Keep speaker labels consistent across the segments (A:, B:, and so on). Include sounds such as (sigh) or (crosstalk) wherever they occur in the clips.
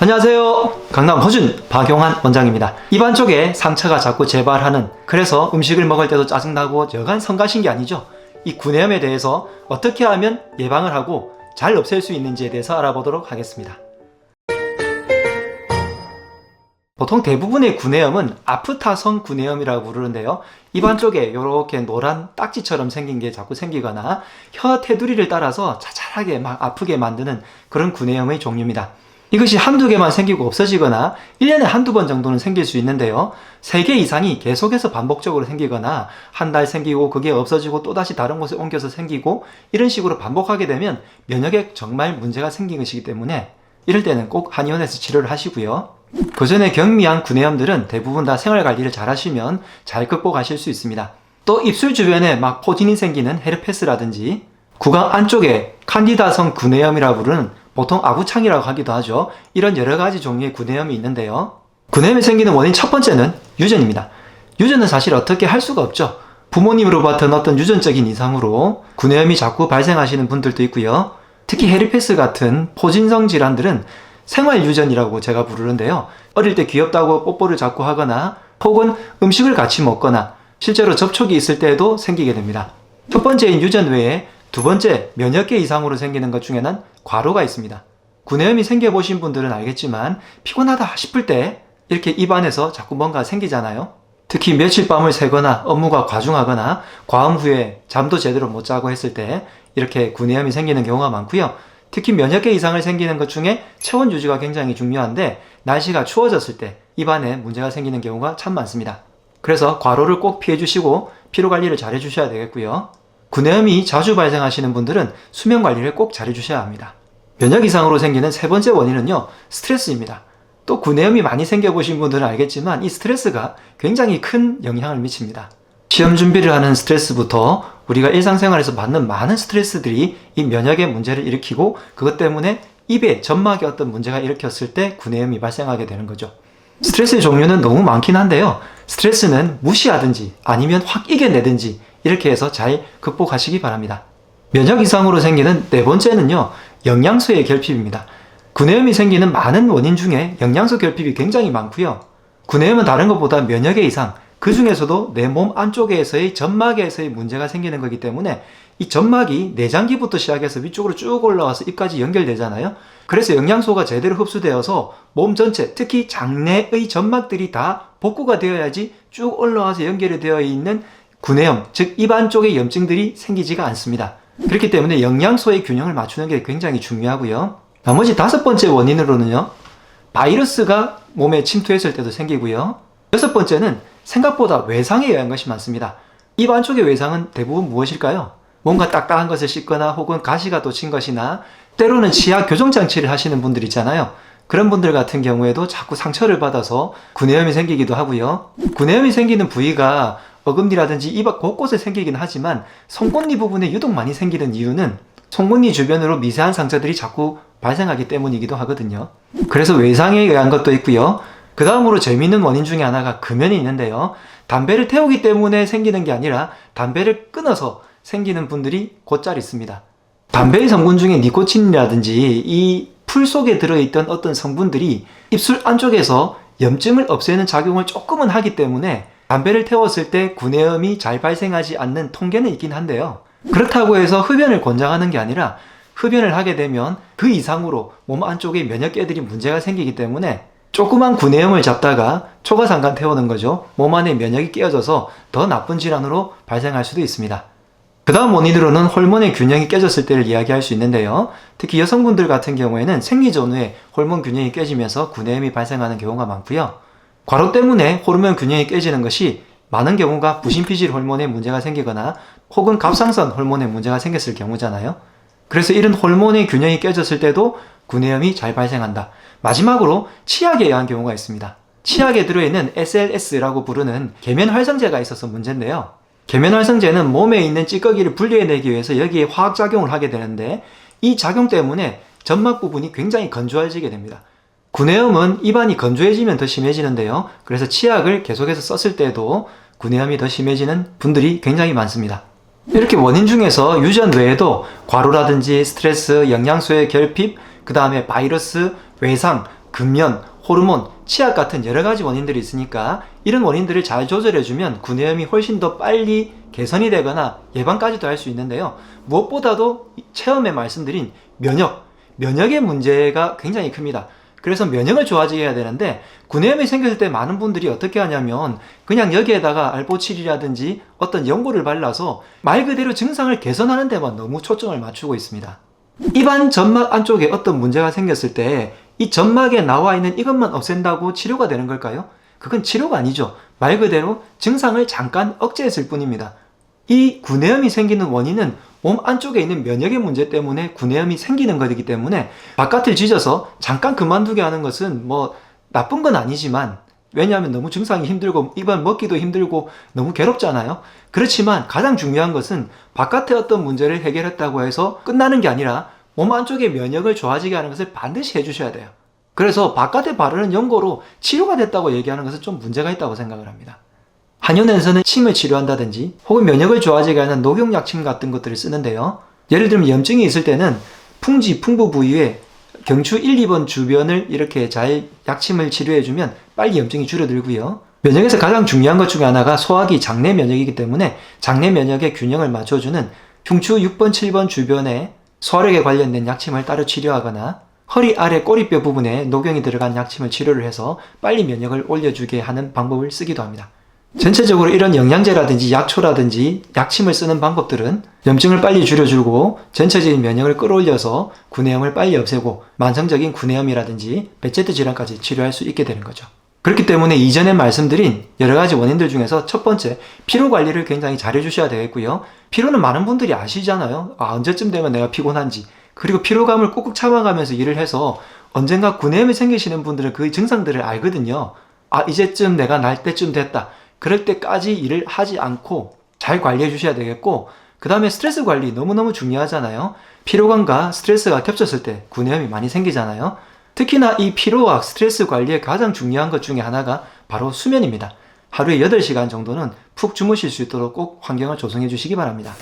A: 안녕하세요. 강남 허준 박용환 원장입니다. 입안 쪽에 상처가 자꾸 재발하는 그래서 음식을 먹을 때도 짜증나고 여간 성가신 게 아니죠. 이 구내염에 대해서 어떻게 하면 예방을 하고 잘 없앨 수 있는지에 대해서 알아보도록 하겠습니다. 보통 대부분의 구내염은 아프타성 구내염이라고 부르는데요. 입안 쪽에 이렇게 노란 딱지처럼 생긴 게 자꾸 생기거나 혀 테두리를 따라서 자잘하게 막 아프게 만드는 그런 구내염의 종류입니다. 이것이 한두 개만 생기고 없어지거나 1년에 한두 번 정도는 생길 수 있는데요. 3개 이상이 계속해서 반복적으로 생기거나 한 달 생기고 그게 없어지고 또다시 다른 곳에 옮겨서 생기고 이런 식으로 반복하게 되면 면역에 정말 문제가 생긴 것이기 때문에 이럴 때는 꼭 한의원에서 치료를 하시고요. 그 전에 경미한 구내염들은 대부분 다 생활 관리를 잘 하시면 잘 극복하실 수 있습니다. 또 입술 주변에 막 포진이 생기는 헤르페스라든지 구강 안쪽에 칸디다성 구내염이라 부르는 보통 아구창이라고 하기도 하죠. 이런 여러 가지 종류의 구내염이 있는데요. 구내염이 생기는 원인 첫 번째는 유전입니다. 유전은 사실 어떻게 할 수가 없죠. 부모님으로부터 어떤 유전적인 이상으로 구내염이 자꾸 발생하시는 분들도 있고요. 특히 헤르페스 같은 포진성 질환들은 생활 유전이라고 제가 부르는데요. 어릴 때 귀엽다고 뽀뽀를 자꾸 하거나 혹은 음식을 같이 먹거나 실제로 접촉이 있을 때에도 생기게 됩니다. 첫 번째인 유전 외에 두 번째 면역계 이상으로 생기는 것 중에는 과로가 있습니다. 구내염이 생겨보신 분들은 알겠지만 피곤하다 싶을 때 이렇게 입안에서 자꾸 뭔가 생기잖아요. 특히 며칠 밤을 새거나 업무가 과중하거나 과음 후에 잠도 제대로 못 자고 했을 때 이렇게 구내염이 생기는 경우가 많고요. 특히 면역계 이상을 생기는 것 중에 체온 유지가 굉장히 중요한데 날씨가 추워졌을 때 입안에 문제가 생기는 경우가 참 많습니다. 그래서 과로를 꼭 피해 주시고 피로 관리를 잘 해주셔야 되겠고요. 구내염이 자주 발생하시는 분들은 수면 관리를 꼭 잘 해주셔야 합니다. 면역 이상으로 생기는 세 번째 원인은요, 스트레스입니다. 또 구내염이 많이 생겨보신 분들은 알겠지만 이 스트레스가 굉장히 큰 영향을 미칩니다. 시험 준비를 하는 스트레스부터 우리가 일상생활에서 받는 많은 스트레스들이 이 면역의 문제를 일으키고 그것 때문에 입에 점막에 어떤 문제가 일으켰을 때 구내염이 발생하게 되는 거죠. 스트레스의 종류는 너무 많긴 한데요. 스트레스는 무시하든지 아니면 확 이겨내든지 이렇게 해서 잘 극복하시기 바랍니다. 면역 이상으로 생기는 네 번째는요, 영양소의 결핍입니다. 구내염이 생기는 많은 원인 중에 영양소 결핍이 굉장히 많고요. 구내염은 다른 것보다 면역의 이상, 그 중에서도 내 몸 안쪽에서의 점막에서의 문제가 생기는 거기 때문에 이 점막이 내장기부터 시작해서 위쪽으로 쭉 올라와서 입까지 연결되잖아요. 그래서 영양소가 제대로 흡수되어서 몸 전체, 특히 장내의 점막들이 다 복구가 되어야지 쭉 올라와서 연결이 되어 있는 구내염, 즉 입안 쪽의 염증들이 생기지가 않습니다. 그렇기 때문에 영양소의 균형을 맞추는 게 굉장히 중요하고요. 나머지 다섯 번째 원인으로는요, 바이러스가 몸에 침투했을 때도 생기고요. 여섯 번째는 생각보다 외상에 의한 것이 많습니다. 입 안쪽의 외상은 대부분 무엇일까요? 뭔가 딱딱한 것을 씻거나 혹은 가시가 돋친 것이나 때로는 치아 교정 장치를 하시는 분들 있잖아요. 그런 분들 같은 경우에도 자꾸 상처를 받아서 구내염이 생기기도 하고요. 구내염이 생기는 부위가 어금니라든지 입 곳곳에 생기긴 하지만 송곳니 부분에 유독 많이 생기는 이유는 송곳니 주변으로 미세한 상처들이 자꾸 발생하기 때문이기도 하거든요. 그래서 외상에 의한 것도 있고요. 그 다음으로 재미있는 원인 중에 하나가 금연이 있는데요. 담배를 태우기 때문에 생기는 게 아니라 담배를 끊어서 생기는 분들이 곧잘 있습니다. 담배의 성분 중에 니코틴이라든지 이 풀 속에 들어있던 어떤 성분들이 입술 안쪽에서 염증을 없애는 작용을 조금은 하기 때문에 담배를 태웠을 때 구내염이 잘 발생하지 않는 통계는 있긴 한데요. 그렇다고 해서 흡연을 권장하는 게 아니라 흡연을 하게 되면 그 이상으로 몸 안쪽에 면역계들이 문제가 생기기 때문에 조그만 구내염을 잡다가 초과상간 태우는 거죠. 몸 안에 면역이 깨어져서 더 나쁜 질환으로 발생할 수도 있습니다. 그 다음 원인으로는 호르몬의 균형이 깨졌을 때를 이야기할 수 있는데요. 특히 여성분들 같은 경우에는 생리 전후에 호르몬 균형이 깨지면서 구내염이 발생하는 경우가 많고요. 과로 때문에 호르몬 균형이 깨지는 것이 많은 경우가 부신피질 호르몬에 문제가 생기거나 혹은 갑상선 호르몬에 문제가 생겼을 경우잖아요. 그래서 이런 호르몬의 균형이 깨졌을 때도 구내염이 잘 발생한다. 마지막으로 치약에 의한 경우가 있습니다. 치약에 들어있는 SLS라고 부르는 계면 활성제가 있어서 문제인데요. 계면 활성제는 몸에 있는 찌꺼기를 분리해내기 위해서 여기에 화학작용을 하게 되는데 이 작용 때문에 점막 부분이 굉장히 건조해지게 됩니다. 구내염은 입안이 건조해지면 더 심해지는데요. 그래서 치약을 계속해서 썼을 때도 구내염이 더 심해지는 분들이 굉장히 많습니다. 이렇게 원인 중에서 유전 외에도 과로라든지 스트레스, 영양소의 결핍, 그 다음에 바이러스, 외상, 금연, 호르몬, 치약 같은 여러 가지 원인들이 있으니까 이런 원인들을 잘 조절해주면 구내염이 훨씬 더 빨리 개선이 되거나 예방까지도 할 수 있는데요. 무엇보다도 처음에 말씀드린 면역, 면역의 문제가 굉장히 큽니다. 그래서 면역을 좋아지게 해야 되는데 구내염이 생겼을 때 많은 분들이 어떻게 하냐면 그냥 여기에다가 알보칠이라든지 어떤 연고를 발라서 말 그대로 증상을 개선하는 데만 너무 초점을 맞추고 있습니다. 입안 점막 안쪽에 어떤 문제가 생겼을 때 이 점막에 나와 있는 이것만 없앤다고 치료가 되는 걸까요? 그건 치료가 아니죠. 말 그대로 증상을 잠깐 억제했을 뿐입니다. 이 구내염이 생기는 원인은 몸 안쪽에 있는 면역의 문제 때문에 구내염이 생기는 것이기 때문에 바깥을 지져서 잠깐 그만두게 하는 것은 뭐 나쁜 건 아니지만 왜냐하면 너무 증상이 힘들고 입안 먹기도 힘들고 너무 괴롭잖아요. 그렇지만 가장 중요한 것은 바깥의 어떤 문제를 해결했다고 해서 끝나는 게 아니라 몸 안쪽의 면역을 좋아지게 하는 것을 반드시 해주셔야 돼요. 그래서 바깥에 바르는 연고로 치료가 됐다고 얘기하는 것은 좀 문제가 있다고 생각을 합니다. 한의원에서는 침을 치료한다든지 혹은 면역을 좋아지게 하는 녹용약 침 같은 것들을 쓰는데요. 예를 들면 염증이 있을 때는 풍지, 풍부 부위에 경추 1, 2번 주변을 이렇게 잘 약침을 치료해주면 빨리 염증이 줄어들고요. 면역에서 가장 중요한 것 중에 하나가 소화기 장내 면역이기 때문에 장내 면역의 균형을 맞춰주는 흉추 6번, 7번 주변에 소화력에 관련된 약침을 따로 치료하거나 허리 아래 꼬리뼈 부분에 녹용이 들어간 약침을 치료를 해서 빨리 면역을 올려주게 하는 방법을 쓰기도 합니다. 전체적으로 이런 영양제라든지 약초라든지 약침을 쓰는 방법들은 염증을 빨리 줄여주고 전체적인 면역을 끌어올려서 구내염을 빨리 없애고 만성적인 구내염이라든지 배체트 질환까지 치료할 수 있게 되는 거죠. 그렇기 때문에 이전에 말씀드린 여러 가지 원인들 중에서 첫 번째, 피로 관리를 굉장히 잘 해주셔야 되겠고요. 피로는 많은 분들이 아시잖아요. 아, 언제쯤 되면 내가 피곤한지. 그리고 피로감을 꾹꾹 참아가면서 일을 해서 언젠가 구내염이 생기시는 분들은 그 증상들을 알거든요. 아, 이제쯤 내가 날 때쯤 됐다. 그럴 때까지 일을 하지 않고 잘 관리해 주셔야 되겠고, 그 다음에 스트레스 관리 너무너무 중요하잖아요. 피로감과 스트레스가 겹쳤을 때 구내염이 많이 생기잖아요. 특히나 이 피로와 스트레스 관리에 가장 중요한 것 중에 하나가 바로 수면입니다. 하루에 8시간 정도는 푹 주무실 수 있도록 꼭 환경을 조성해 주시기 바랍니다.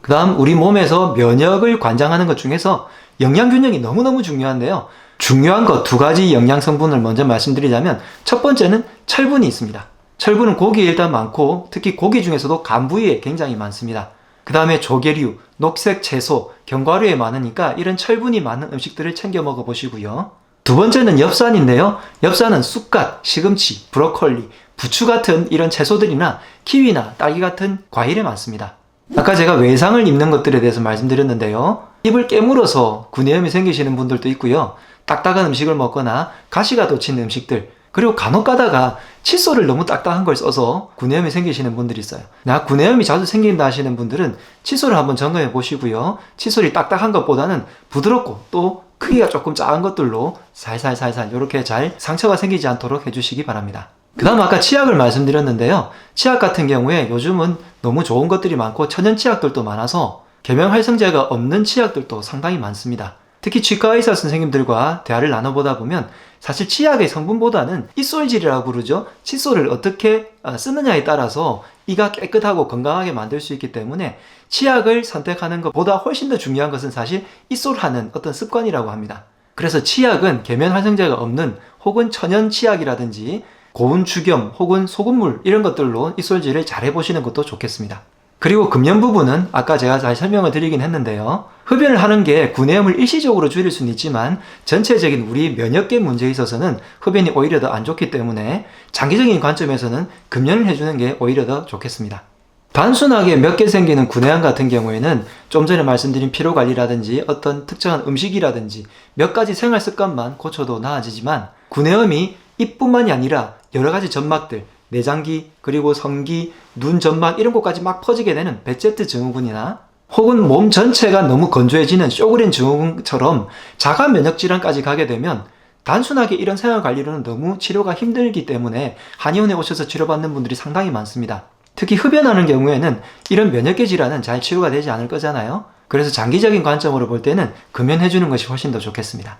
A: 그 다음 우리 몸에서 면역을 관장하는 것 중에서 영양균형이 너무너무 중요한데요. 중요한 것 두 가지 영양 성분을 먼저 말씀드리자면 첫 번째는 철분이 있습니다. 철분은 고기에 일단 많고 특히 고기 중에서도 간 부위에 굉장히 많습니다. 그 다음에 조개류, 녹색 채소, 견과류에 많으니까 이런 철분이 많은 음식들을 챙겨 먹어 보시고요. 두 번째는 엽산인데요. 엽산은 쑥갓, 시금치, 브로콜리, 부추 같은 이런 채소들이나 키위나 딸기 같은 과일에 많습니다. 아까 제가 외상을 입는 것들에 대해서 말씀드렸는데요. 입을 깨물어서 구내염이 생기시는 분들도 있고요. 딱딱한 음식을 먹거나 가시가 돋친 음식들, 그리고 간혹 가다가 칫솔을 너무 딱딱한 걸 써서 구내염이 생기시는 분들이 있어요. 나 구내염이 자주 생긴다 하시는 분들은 칫솔을 한번 점검해 보시고요. 칫솔이 딱딱한 것보다는 부드럽고 또 크기가 조금 작은 것들로 살살살살 이렇게 잘 상처가 생기지 않도록 해주시기 바랍니다. 그 다음 아까 치약을 말씀드렸는데요. 치약 같은 경우에 요즘은 너무 좋은 것들이 많고 천연 치약들도 많아서 계명 활성제가 없는 치약들도 상당히 많습니다. 특히 치과 의사 선생님들과 대화를 나눠보다 보면 사실 치약의 성분보다는 이솔질이라고 부르죠. 칫솔을 어떻게 어, 쓰느냐에 따라서 이가 깨끗하고 건강하게 만들 수 있기 때문에 치약을 선택하는 것보다 훨씬 더 중요한 것은 사실 이솔하는 어떤 습관이라고 합니다. 그래서 치약은 계면 활성제가 없는 혹은 천연 치약이라든지 고운 죽염 혹은 소금물 이런 것들로 이솔질을 잘 해보시는 것도 좋겠습니다. 그리고 금연 부분은 아까 제가 잘 설명을 드리긴 했는데요. 흡연을 하는 게 구내염을 일시적으로 줄일 수는 있지만 전체적인 우리 면역계 문제에 있어서는 흡연이 오히려 더 안 좋기 때문에 장기적인 관점에서는 금연을 해주는 게 오히려 더 좋겠습니다. 단순하게 몇 개 생기는 구내염 같은 경우에는 좀 전에 말씀드린 피로 관리라든지 어떤 특정한 음식이라든지 몇 가지 생활 습관만 고쳐도 나아지지만 구내염이 입뿐만이 아니라 여러 가지 점막들, 내장기, 그리고 성기, 눈 점막 이런 곳까지 막 퍼지게 되는 베체트 증후군이나 혹은 몸 전체가 너무 건조해지는 쇼그린 증후군처럼 자가 면역 질환까지 가게 되면 단순하게 이런 생활 관리로는 너무 치료가 힘들기 때문에 한의원에 오셔서 치료받는 분들이 상당히 많습니다. 특히 흡연하는 경우에는 이런 면역계 질환은 잘 치료가 되지 않을 거잖아요. 그래서 장기적인 관점으로 볼 때는 금연해주는 것이 훨씬 더 좋겠습니다.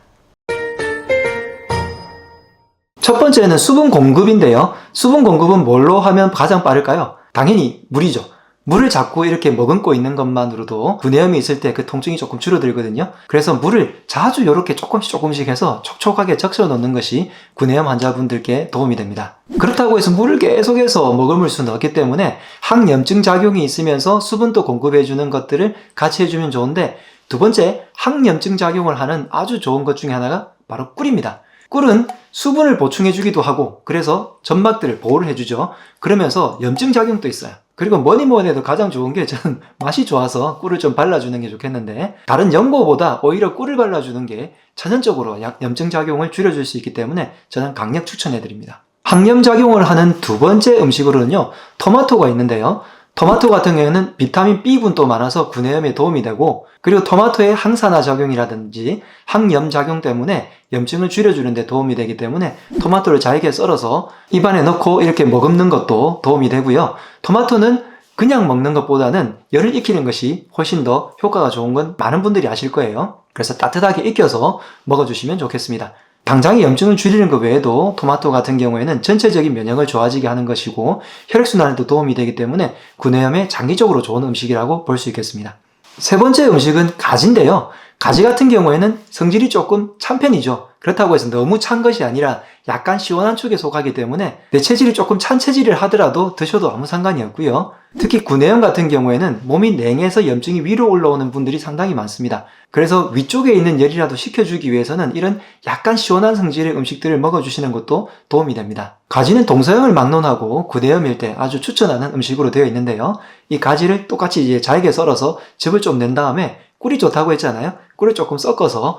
A: 첫 번째는 수분 공급인데요. 수분 공급은 뭘로 하면 가장 빠를까요? 당연히 물이죠. 물을 자꾸 이렇게 머금고 있는 것만으로도 구내염이 있을 때 그 통증이 조금 줄어들거든요. 그래서 물을 자주 이렇게 조금씩 조금씩 해서 촉촉하게 적셔 놓는 것이 구내염 환자분들께 도움이 됩니다. 그렇다고 해서 물을 계속해서 머금을 수는 없기 때문에 항염증 작용이 있으면서 수분도 공급해 주는 것들을 같이 해주면 좋은데 두 번째 항염증 작용을 하는 아주 좋은 것 중에 하나가 바로 꿀입니다. 꿀은 수분을 보충해 주기도 하고 그래서 점막들을 보호를 해주죠. 그러면서 염증 작용도 있어요. 그리고 뭐니 뭐니 해도 가장 좋은 게 저는 (laughs) 맛이 좋아서 꿀을 좀 발라주는 게 좋겠는데 다른 연고보다 오히려 꿀을 발라주는 게 천연적으로 약- 염증 작용을 줄여줄 수 있기 때문에 저는 강력 추천해 드립니다. 항염 작용을 하는 두 번째 음식으로는요 토마토가 있는데요. 토마토 같은 경우에는 비타민 B분도 많아서 구내염에 도움이 되고 그리고 토마토의 항산화 작용이라든지 항염 작용 때문에 염증을 줄여주는 데 도움이 되기 때문에 토마토를 잘게 썰어서 입안에 넣고 이렇게 머금는 것도 도움이 되고요. 토마토는 그냥 먹는 것보다는 열을 익히는 것이 훨씬 더 효과가 좋은 건 많은 분들이 아실 거예요. 그래서 따뜻하게 익혀서 먹어주시면 좋겠습니다. 당장의 염증을 줄이는 것 외에도 토마토 같은 경우에는 전체적인 면역을 좋아지게 하는 것이고 혈액순환에도 도움이 되기 때문에 구내염에 장기적으로 좋은 음식이라고 볼 수 있겠습니다. 세 번째 음식은 가지인데요. 가지 같은 경우에는 성질이 조금 찬 편이죠. 그렇다고 해서 너무 찬 것이 아니라 약간 시원한 쪽에 속하기 때문에 내 체질이 조금 찬 체질을 하더라도 드셔도 아무 상관이 없고요. 특히 구내염 같은 경우에는 몸이 냉해서 염증이 위로 올라오는 분들이 상당히 많습니다. 그래서 위쪽에 있는 열이라도 식혀주기 위해서는 이런 약간 시원한 성질의 음식들을 먹어주시는 것도 도움이 됩니다. 가지는 동서양을 막론하고 구내염일 때 아주 추천하는 음식으로 되어 있는데요. 이 가지를 똑같이 이제 잘게 썰어서 즙을 좀 낸 다음에 꿀이 좋다고 했잖아요. 꿀을 조금 섞어서 어,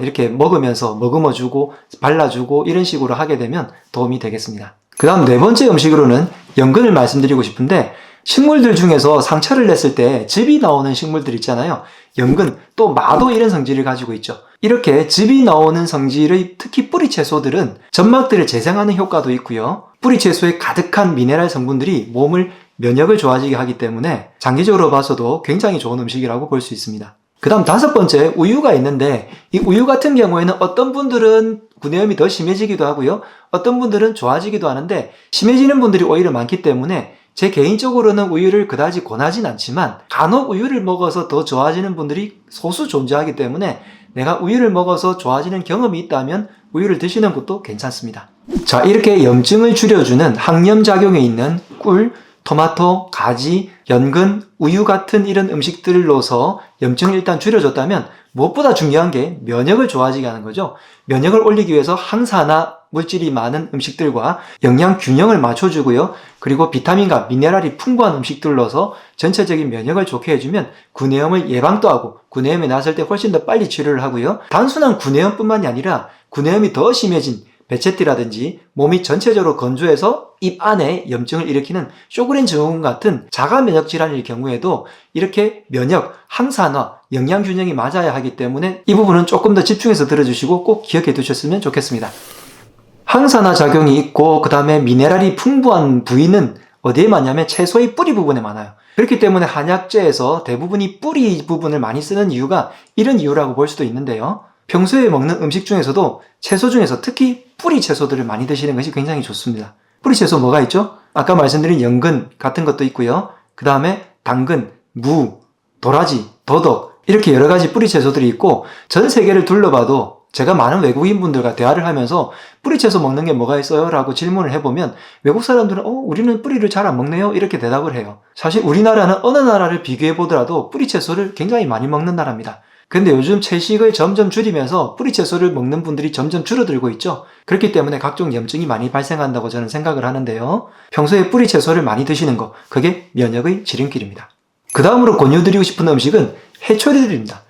A: 이렇게 먹으면서 머금어주고 발라주고 이런 식으로 하게 되면 도움이 되겠습니다. 그 다음 네 번째 음식으로는 연근을 말씀드리고 싶은데 식물들 중에서 상처를 냈을 때 즙이 나오는 식물들 있잖아요. 연근, 또 마도 이런 성질을 가지고 있죠. 이렇게 즙이 나오는 성질의 특히 뿌리 채소들은 점막들을 재생하는 효과도 있고요. 뿌리 채소에 가득한 미네랄 성분들이 몸을 면역을 좋아지게 하기 때문에 장기적으로 봐서도 굉장히 좋은 음식이라고 볼 수 있습니다. 그 다음 다섯 번째 우유가 있는데 이 우유 같은 경우에는 어떤 분들은 구내염이 더 심해지기도 하고요. 어떤 분들은 좋아지기도 하는데 심해지는 분들이 오히려 많기 때문에 제 개인적으로는 우유를 그다지 권하진 않지만 간혹 우유를 먹어서 더 좋아지는 분들이 소수 존재하기 때문에 내가 우유를 먹어서 좋아지는 경험이 있다면 우유를 드시는 것도 괜찮습니다. 자, 이렇게 염증을 줄여주는 항염 작용에 있는 꿀, 토마토, 가지, 연근, 우유 같은 이런 음식들을 넣어서 염증을 일단 줄여줬다면 무엇보다 중요한 게 면역을 좋아지게 하는 거죠. 면역을 올리기 위해서 항산화 물질이 많은 음식들과 영양 균형을 맞춰주고요. 그리고 비타민과 미네랄이 풍부한 음식들을 넣어서 전체적인 면역을 좋게 해주면 구내염을 예방도 하고 구내염이 났을 때 훨씬 더 빨리 치료를 하고요. 단순한 구내염뿐만이 아니라 구내염이 더 심해진 베체티라든지 몸이 전체적으로 건조해서 입 안에 염증을 일으키는 쇼그렌 증후군 같은 자가 면역 질환일 경우에도 이렇게 면역, 항산화, 영양 균형이 맞아야 하기 때문에 이 부분은 조금 더 집중해서 들어주시고 꼭 기억해 두셨으면 좋겠습니다. 항산화 작용이 있고 그 다음에 미네랄이 풍부한 부위는 어디에 많냐면 채소의 뿌리 부분에 많아요. 그렇기 때문에 한약재에서 대부분이 뿌리 부분을 많이 쓰는 이유가 이런 이유라고 볼 수도 있는데요. 평소에 먹는 음식 중에서도 채소 중에서 특히 뿌리 채소들을 많이 드시는 것이 굉장히 좋습니다. 뿌리 채소 뭐가 있죠? 아까 말씀드린 연근 같은 것도 있고요. 그 다음에 당근, 무, 도라지, 더덕 이렇게 여러 가지 뿌리 채소들이 있고 전 세계를 둘러봐도 제가 많은 외국인 분들과 대화를 하면서 뿌리 채소 먹는 게 뭐가 있어요? 라고 질문을 해보면 외국 사람들은 어, 우리는 뿌리를 잘 안 먹네요. 이렇게 대답을 해요. 사실 우리나라는 어느 나라를 비교해 보더라도 뿌리 채소를 굉장히 많이 먹는 나라입니다. 근데 요즘 채식을 점점 줄이면서 뿌리 채소를 먹는 분들이 점점 줄어들고 있죠. 그렇기 때문에 각종 염증이 많이 발생한다고 저는 생각을 하는데요. 평소에 뿌리 채소를 많이 드시는 거, 그게 면역의 지름길입니다. 그 다음으로 권유드리고 싶은 음식은 해초류들입니다.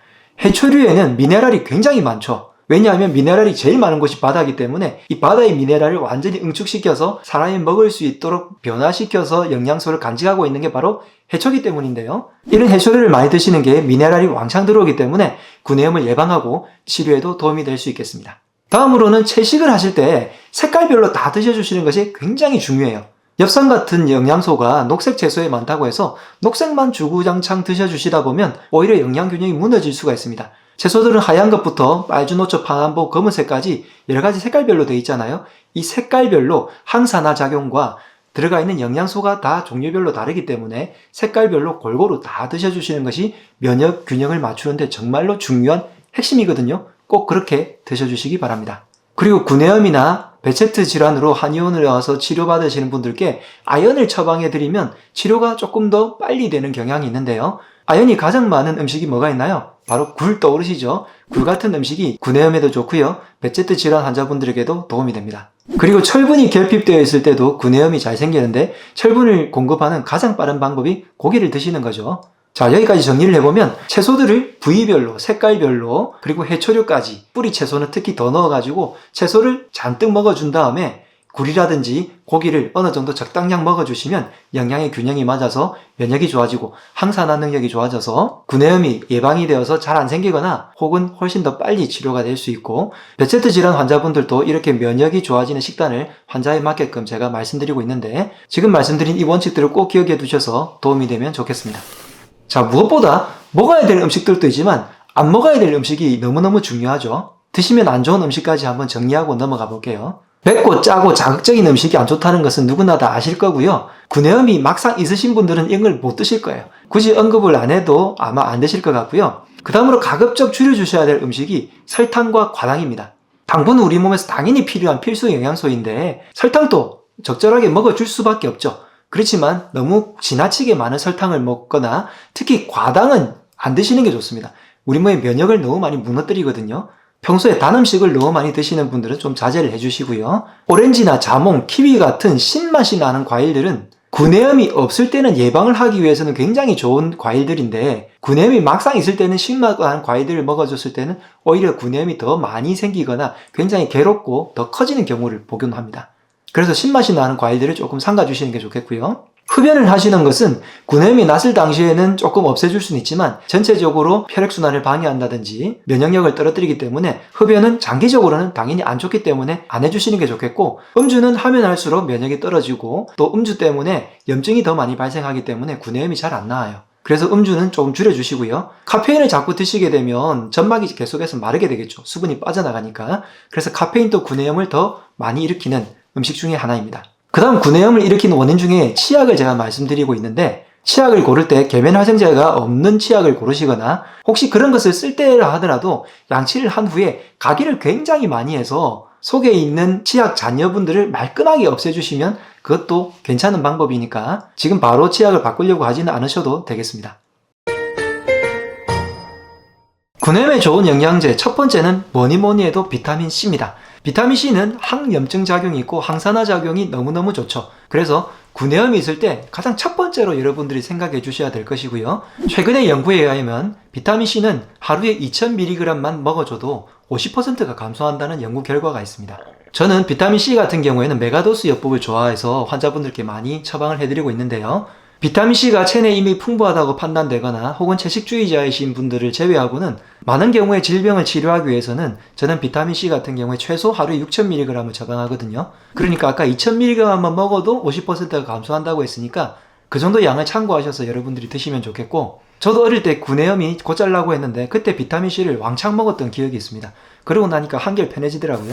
A: 해초류에는 미네랄이 굉장히 많죠. 왜냐하면 미네랄이 제일 많은 곳이 바다이기 때문에 이 바다의 미네랄을 완전히 응축시켜서 사람이 먹을 수 있도록 변화시켜서 영양소를 간직하고 있는 게 바로 해초기 때문인데요. 이런 해초류를 많이 드시는 게 미네랄이 왕창 들어오기 때문에 구내염을 예방하고 치료에도 도움이 될 수 있겠습니다. 다음으로는 채식을 하실 때 색깔별로 다 드셔주시는 것이 굉장히 중요해요. 엽산 같은 영양소가 녹색 채소에 많다고 해서 녹색만 주구장창 드셔주시다 보면 오히려 영양 균형이 무너질 수가 있습니다. 채소들은 하얀 것부터 빨주 노초, 파남보, 검은색까지 여러 가지 색깔별로 되어 있잖아요. 이 색깔별로 항산화 작용과 들어가 있는 영양소가 다 종류별로 다르기 때문에 색깔별로 골고루 다 드셔주시는 것이 면역 균형을 맞추는데 정말로 중요한 핵심이거든요. 꼭 그렇게 드셔주시기 바랍니다. 그리고 구내염이나 베체트 질환으로 한의원을 와서 치료받으시는 분들께 아연을 처방해드리면 치료가 조금 더 빨리 되는 경향이 있는데요. 아연이 가장 많은 음식이 뭐가 있나요? 바로 굴 떠오르시죠? 굴 같은 음식이 구내염에도 좋고요. 베체트 질환 환자분들에게도 도움이 됩니다. 그리고 철분이 결핍되어 있을 때도 구내염이 잘 생기는데 철분을 공급하는 가장 빠른 방법이 고기를 드시는 거죠. 자, 여기까지 정리를 해보면 채소들을 부위별로, 색깔별로, 그리고 해초류까지 뿌리 채소는 특히 더 넣어가지고 채소를 잔뜩 먹어준 다음에 굴이라든지 고기를 어느 정도 적당량 먹어주시면 영양의 균형이 맞아서 면역이 좋아지고 항산화 능력이 좋아져서 구내염이 예방이 되어서 잘 안 생기거나 혹은 훨씬 더 빨리 치료가 될 수 있고 베체트 질환 환자분들도 이렇게 면역이 좋아지는 식단을 환자에 맞게끔 제가 말씀드리고 있는데 지금 말씀드린 이 원칙들을 꼭 기억해 두셔서 도움이 되면 좋겠습니다. 자, 무엇보다 먹어야 될 음식들도 있지만 안 먹어야 될 음식이 너무너무 중요하죠. 드시면 안 좋은 음식까지 한번 정리하고 넘어가 볼게요. 맵고 짜고 자극적인 음식이 안 좋다는 것은 누구나 다 아실 거고요. 구내염이 막상 있으신 분들은 이걸 못 드실 거예요. 굳이 언급을 안 해도 아마 안 드실 것 같고요. 그 다음으로 가급적 줄여주셔야 될 음식이 설탕과 과당입니다. 당분은 우리 몸에서 당연히 필요한 필수 영양소인데 설탕도 적절하게 먹어줄 수밖에 없죠. 그렇지만 너무 지나치게 많은 설탕을 먹거나 특히 과당은 안 드시는 게 좋습니다. 우리 몸의 면역을 너무 많이 무너뜨리거든요. 평소에 단 음식을 너무 많이 드시는 분들은 좀 자제를 해주시고요. 오렌지나 자몽, 키위 같은 신맛이 나는 과일들은 구내염이 없을 때는 예방을 하기 위해서는 굉장히 좋은 과일들인데 구내염이 막상 있을 때는 신맛 나는 과일들을 먹어줬을 때는 오히려 구내염이 더 많이 생기거나 굉장히 괴롭고 더 커지는 경우를 복용합니다. 그래서 신맛이 나는 과일들을 조금 삼가 주시는 게 좋겠고요. 흡연을 하시는 것은 구내염이 났을 당시에는 조금 없애줄 수는 있지만 전체적으로 혈액순환을 방해한다든지 면역력을 떨어뜨리기 때문에 흡연은 장기적으로는 당연히 안 좋기 때문에 안 해주시는 게 좋겠고 음주는 하면 할수록 면역이 떨어지고 또 음주 때문에 염증이 더 많이 발생하기 때문에 구내염이 잘 안 나와요. 그래서 음주는 조금 줄여주시고요. 카페인을 자꾸 드시게 되면 점막이 계속해서 마르게 되겠죠. 수분이 빠져나가니까. 그래서 카페인도 구내염을 더 많이 일으키는 음식 중에 하나입니다. 그 다음 구내염을 일으키는 원인 중에 치약을 제가 말씀드리고 있는데 치약을 고를 때 계면활성제가 없는 치약을 고르시거나 혹시 그런 것을 쓸 때라 하더라도 양치를 한 후에 가기를 굉장히 많이 해서 속에 있는 치약 잔여분들을 말끔하게 없애주시면 그것도 괜찮은 방법이니까 지금 바로 치약을 바꾸려고 하지는 않으셔도 되겠습니다. 구내염에 좋은 영양제 첫 번째는 뭐니 뭐니 해도 비타민 C입니다. 비타민 C는 항염증 작용이 있고 항산화 작용이 너무너무 좋죠. 그래서 구내염이 있을 때 가장 첫 번째로 여러분들이 생각해 주셔야 될 것이고요. 최근의 연구에 의하면 비타민 C는 하루에 2000mg만 먹어줘도 50%가 감소한다는 연구 결과가 있습니다. 저는 비타민 C 같은 경우에는 메가도스 요법을 좋아해서 환자분들께 많이 처방을 해드리고 있는데요. 비타민C가 체내에 이미 풍부하다고 판단되거나 혹은 채식주의자이신 분들을 제외하고는 많은 경우에 질병을 치료하기 위해서는 저는 비타민C 같은 경우에 최소 하루에 6,000mg을 처방하거든요. 그러니까 아까 2,000mg만 먹어도 50%가 감소한다고 했으니까 그 정도 양을 참고하셔서 여러분들이 드시면 좋겠고 저도 어릴 때 구내염이 곧잘라고 했는데 그때 비타민C를 왕창 먹었던 기억이 있습니다. 그러고 나니까 한결 편해지더라고요.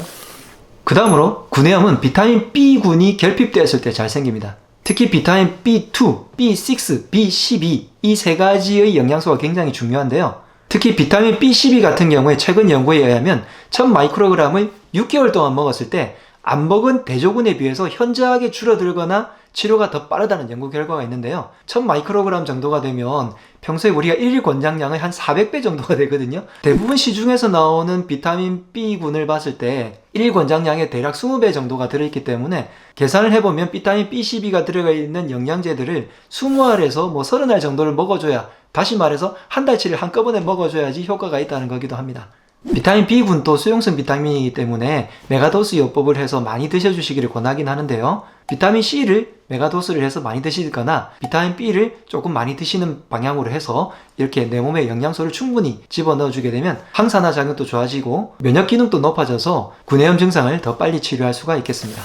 A: 그 다음으로 구내염은 비타민 B군이 결핍되었을 때 잘 생깁니다. 특히 비타민 B2, B6, B12 이 세 가지의 영양소가 굉장히 중요한데요. 특히 비타민 B12 같은 경우에 최근 연구에 의하면 1000마이크로그램을 6개월 동안 먹었을 때 안 먹은 대조군에 비해서 현저하게 줄어들거나 치료가 더 빠르다는 연구 결과가 있는데요. 1000마이크로그램 정도가 되면 평소에 우리가 1일 권장량의 한 400배 정도가 되거든요. 대부분 시중에서 나오는 비타민 B군을 봤을 때 1일 권장량의 대략 20배 정도가 들어있기 때문에 계산을 해보면 비타민 B12가 들어가 있는 영양제들을 20알에서 뭐 30알 정도를 먹어줘야 다시 말해서 한 달치를 한꺼번에 먹어줘야지 효과가 있다는 거기도 합니다. 비타민 B군 도 수용성 비타민이기 때문에 메가도스 요법을 해서 많이 드셔주시기를 권하긴 하는데요. 비타민 C를 메가도스를 해서 많이 드시거나 비타민 B를 조금 많이 드시는 방향으로 해서 이렇게 내 몸에 영양소를 충분히 집어넣어 주게 되면 항산화 작용도 좋아지고 면역 기능도 높아져서 구내염 증상을 더 빨리 치료할 수가 있겠습니다.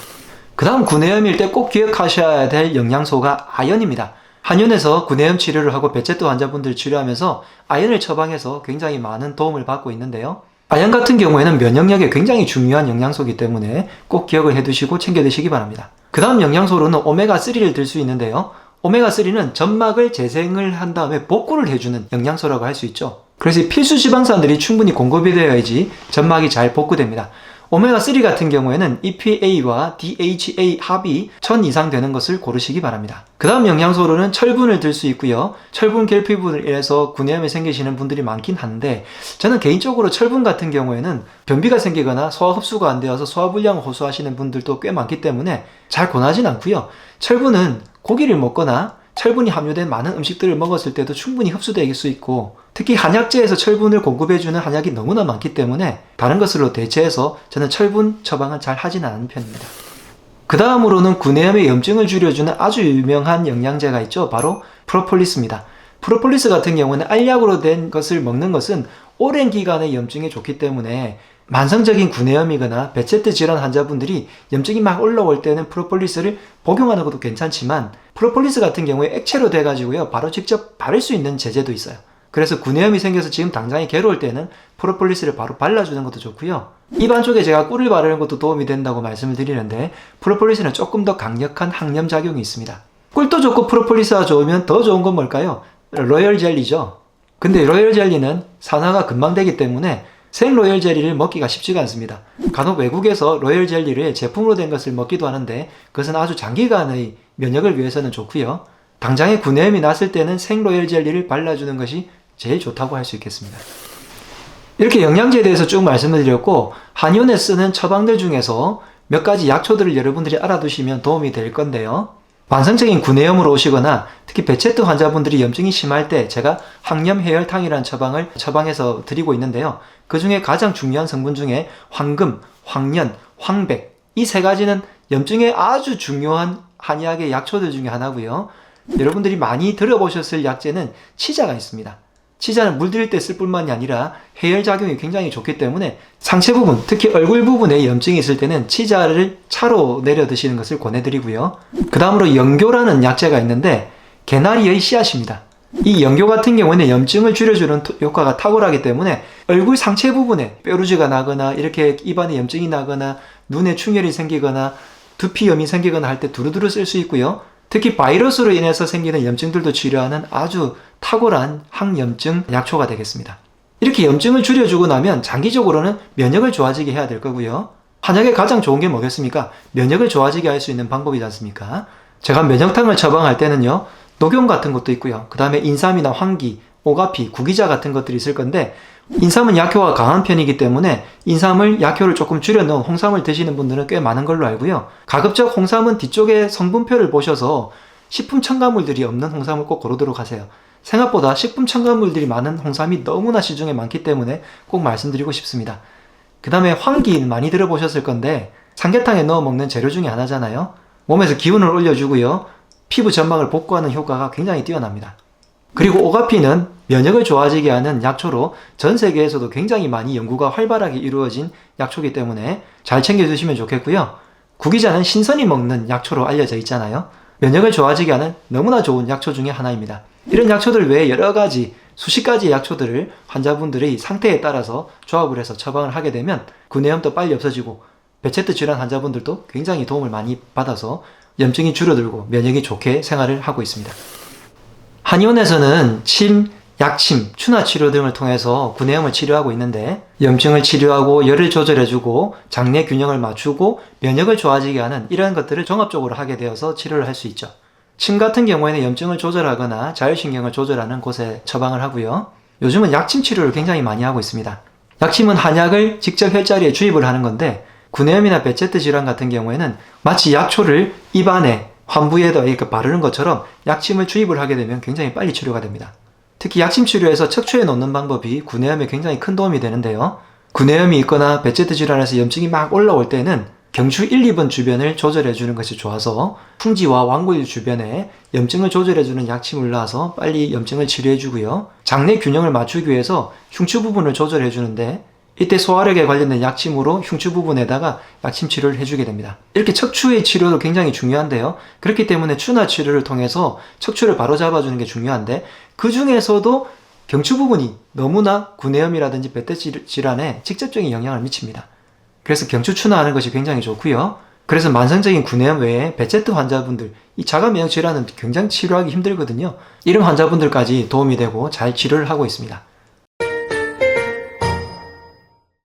A: 그 다음 구내염일 때 꼭 기억하셔야 될 영양소가 아연입니다. 한의원에서 구내염 치료를 하고 배체또 환자분들 치료하면서 아연을 처방해서 굉장히 많은 도움을 받고 있는데요. 아연 같은 경우에는 면역력에 굉장히 중요한 영양소이기 때문에 꼭 기억을 해두시고 챙겨 드시기 바랍니다. 그 다음 영양소로는 오메가3를 들 수 있는데요. 오메가3는 점막을 재생을 한 다음에 복구를 해주는 영양소라고 할 수 있죠. 그래서 이 필수 지방산들이 충분히 공급이 되어야지 점막이 잘 복구됩니다. 오메가3 같은 경우에는 EPA와 DHA 합이 1000 이상 되는 것을 고르시기 바랍니다. 그 다음 영양소로는 철분을 들 수 있고요. 철분 결핍으로 인해서 구내염이 생기시는 분들이 많긴 한데 저는 개인적으로 철분 같은 경우에는 변비가 생기거나 소화 흡수가 안 되어서 소화불량을 호소하시는 분들도 꽤 많기 때문에 잘 권하진 않고요. 철분은 고기를 먹거나 철분이 함유된 많은 음식들을 먹었을 때도 충분히 흡수될 수 있고 특히 한약재에서 철분을 공급해주는 한약이 너무나 많기 때문에 다른 것으로 대체해서 저는 철분 처방은 잘 하진 않는 편입니다. 그 다음으로는 구내염의 염증을 줄여주는 아주 유명한 영양제가 있죠. 바로 프로폴리스입니다. 프로폴리스 같은 경우는 알약으로 된 것을 먹는 것은 오랜 기간의 염증에 좋기 때문에 만성적인 구내염이거나 베체트 질환 환자분들이 염증이 막 올라올 때는 프로폴리스를 복용하는 것도 괜찮지만 프로폴리스 같은 경우에 액체로 돼가지고요 바로 직접 바를 수 있는 제제도 있어요. 그래서 구내염이 생겨서 지금 당장에 괴로울 때는 프로폴리스를 바로 발라주는 것도 좋고요. 입안 쪽에 제가 꿀을 바르는 것도 도움이 된다고 말씀을 드리는데 프로폴리스는 조금 더 강력한 항염 작용이 있습니다. 꿀도 좋고 프로폴리스가 좋으면 더 좋은 건 뭘까요? 로열 젤리죠. 근데 로열 젤리는 산화가 금방 되기 때문에 생 로열 젤리를 먹기가 쉽지가 않습니다. 간혹 외국에서 로열 젤리를 제품으로 된 것을 먹기도 하는데 그것은 아주 장기간의 면역을 위해서는 좋고요. 당장에 구내염이 났을 때는 생 로열 젤리를 발라주는 것이 제일 좋다고 할 수 있겠습니다. 이렇게 영양제에 대해서 쭉 말씀을 드렸고 한의원에 쓰는 처방들 중에서 몇 가지 약초들을 여러분들이 알아두시면 도움이 될 건데요. 만성적인 구내염으로 오시거나 특히 베체트 환자분들이 염증이 심할 때 제가 항염 해열탕이라는 처방을 처방해서 드리고 있는데요. 그 중에 가장 중요한 성분 중에 황금, 황년, 황백 이 세 가지는 염증에 아주 중요한 한의학의 약초들 중에 하나고요. 여러분들이 많이 들어보셨을 약재는 치자가 있습니다. 치자는 물들일 때 쓸 뿐만이 아니라 해열 작용이 굉장히 좋기 때문에 상체 부분, 특히 얼굴 부분에 염증이 있을 때는 치자를 차로 내려 드시는 것을 권해드리고요. 그 다음으로 연교라는 약재가 있는데 개나리의 씨앗입니다. 이 연교 같은 경우에는 염증을 줄여주는 효과가 탁월하기 때문에 얼굴 상체 부분에 뾰루지가 나거나 이렇게 입안에 염증이 나거나 눈에 충혈이 생기거나 두피염이 생기거나 할 때 두루두루 쓸 수 있고요. 특히 바이러스로 인해서 생기는 염증들도 치료하는 아주 탁월한 항염증 약초가 되겠습니다. 이렇게 염증을 줄여주고 나면 장기적으로는 면역을 좋아지게 해야 될 거고요. 한약에 가장 좋은 게 뭐겠습니까? 면역을 좋아지게 할 수 있는 방법이지 않습니까? 제가 면역탕을 처방할 때는요, 녹용 같은 것도 있고요. 그 다음에 인삼이나 황기, 오가피, 구기자 같은 것들이 있을 건데, 인삼은 약효가 강한 편이기 때문에 인삼을 약효를 조금 줄여놓은 홍삼을 드시는 분들은 꽤 많은 걸로 알고요. 가급적 홍삼은 뒤쪽에 성분표를 보셔서 식품 첨가물들이 없는 홍삼을 꼭 고르도록 하세요. 생각보다 식품 첨가물들이 많은 홍삼이 너무나 시중에 많기 때문에 꼭 말씀드리고 싶습니다. 그 다음에 황기는 많이 들어보셨을 건데 삼계탕에 넣어 먹는 재료 중에 하나잖아요. 몸에서 기운을 올려주고요. 피부 점막을 복구하는 효과가 굉장히 뛰어납니다. 그리고 오가피는 면역을 좋아지게 하는 약초로 전 세계에서도 굉장히 많이 연구가 활발하게 이루어진 약초기 때문에 잘 챙겨주시면 좋겠고요. 구기자는 신선히 먹는 약초로 알려져 있잖아요. 면역을 좋아지게 하는 너무나 좋은 약초 중에 하나입니다. 이런 약초들 외에 여러 가지 수십 가지 약초들을 환자분들의 상태에 따라서 조합을 해서 처방을 하게 되면 구내염도 빨리 없어지고 베체트 질환 환자분들도 굉장히 도움을 많이 받아서 염증이 줄어들고 면역이 좋게 생활을 하고 있습니다. 한의원에서는 침, 약침, 추나 치료 등을 통해서 구내염을 치료하고 있는데 염증을 치료하고 열을 조절해주고 장내 균형을 맞추고 면역을 좋아지게 하는 이러한 것들을 종합적으로 하게 되어서 치료를 할 수 있죠. 침 같은 경우에는 염증을 조절하거나 자율신경을 조절하는 곳에 처방을 하고요. 요즘은 약침 치료를 굉장히 많이 하고 있습니다. 약침은 한약을 직접 혈자리에 주입을 하는 건데 구내염이나 베체트 질환 같은 경우에는 마치 약초를 입안에 환부에다 이렇게 바르는 것처럼 약침을 주입을 하게 되면 굉장히 빨리 치료가 됩니다. 특히 약침 치료에서 척추에 놓는 방법이 구내염에 굉장히 큰 도움이 되는데요. 구내염이 있거나 베체트 질환에서 염증이 막 올라올 때는 경추 1, 2번 주변을 조절해 주는 것이 좋아서 풍지와 왕골 주변에 염증을 조절해 주는 약침을 놔서 빨리 염증을 치료해 주고요. 장내 균형을 맞추기 위해서 흉추 부분을 조절해 주는데 이때 소화력에 관련된 약침으로 흉추 부분에다가 약침 치료를 해주게 됩니다. 이렇게 척추의 치료도 굉장히 중요한데요. 그렇기 때문에 추나 치료를 통해서 척추를 바로 잡아주는 게 중요한데 그 중에서도 경추 부분이 너무나 구내염이라든지 배태 질- 질환에 직접적인 영향을 미칩니다. 그래서 경추 추나하는 것이 굉장히 좋고요. 그래서 만성적인 구내염 외에 베체트 환자분들, 이 자가 면역 질환은 굉장히 치료하기 힘들거든요. 이런 환자분들까지 도움이 되고 잘 치료를 하고 있습니다.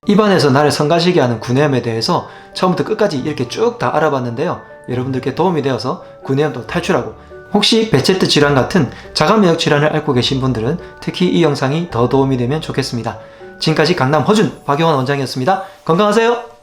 A: 입안에서 나를 성가시게 하는 구내염에 대해서 처음부터 끝까지 이렇게 쭉 다 알아봤는데요. 여러분들께 도움이 되어서 구내염도 탈출하고 혹시 베체트 질환 같은 자가 면역 질환을 앓고 계신 분들은 특히 이 영상이 더 도움이 되면 좋겠습니다. 지금까지 강남 허준 박용환 원장이었습니다. 건강하세요.